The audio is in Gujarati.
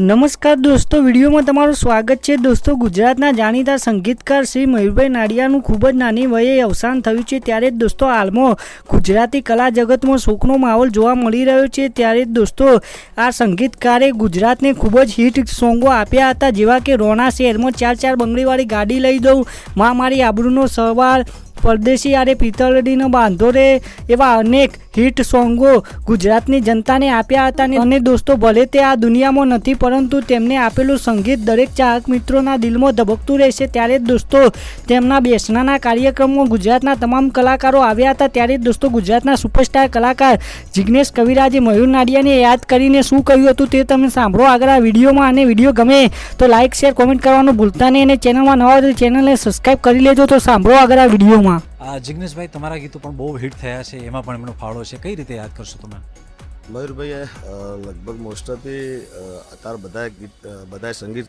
નમસ્કાર દોસ્તો, વિડીયોમાં તમારું સ્વાગત છે. દોસ્તો, ગુજરાતના જાણીતા સંગીતકાર શ્રી મયુરભાઈ નાડિયાનું ખૂબ જ નાની વયે અવસાન થયું છે. ત્યારે જ દોસ્તો, હાલમાં ગુજરાતી કલા જગતમાં શોકનો માહોલ જોવા મળી રહ્યો છે. ત્યારે જ દોસ્તો, આ સંગીતકારે ગુજરાતને ખૂબ જ હિટ સોંગો આપ્યા હતા, જેવા કે રોણા શહેરમાં ચાર ચાર બંગડીવાળી ગાડી લઈ દઉં મા મારી આબરૂનો સવાર પરદેશી આરે પિત્તળડીનો બાંધો રે એવા અનેક હિટ સોંગો ગુજરાતની જનતાને આપ્યા હતા અને દોસ્તો ભલે તે આ દુનિયામાં નથી, પરંતુ તેમને આપેલું સંગીત દરેક ચાહક મિત્રોના દિલમાં ધબકતું રહેશે. ત્યારે જ દોસ્તો તેમના બેસનાના કાર્યક્રમમાં ગુજરાતના તમામ કલાકારો આવ્યા હતા. ત્યારે જ દોસ્તો ગુજરાતના સુપરસ્ટાર કલાકાર જિગ્નેશ કવિરાજે મયુર નાડિયાને યાદ કરીને શું કહ્યું હતું તે તમે સાંભળો આગળ આ વિડીયોમાં. અને વીડિયો ગમે તો લાઇક શેર, કોમેન્ટ કરવાનું ભૂલતા નહીં અને ચેનલમાં નવા ચેનલને સબસ્ક્રાઈબ કરી લેજો. તો સાંભળો આગળ આ વિડીયોમાં. આ જિગ્નેશભાઈ તમારા ગીતો પણ બહુ હિટ થયા છે એમાં પણ એમનો ફાળો છે. કઈ રીતે યાદ કરશો તમે? મયુરભાઈએ લગભગ મોસ્ટ ઓફથી અત્યારે બધા ગીત બધા સંગીતકાર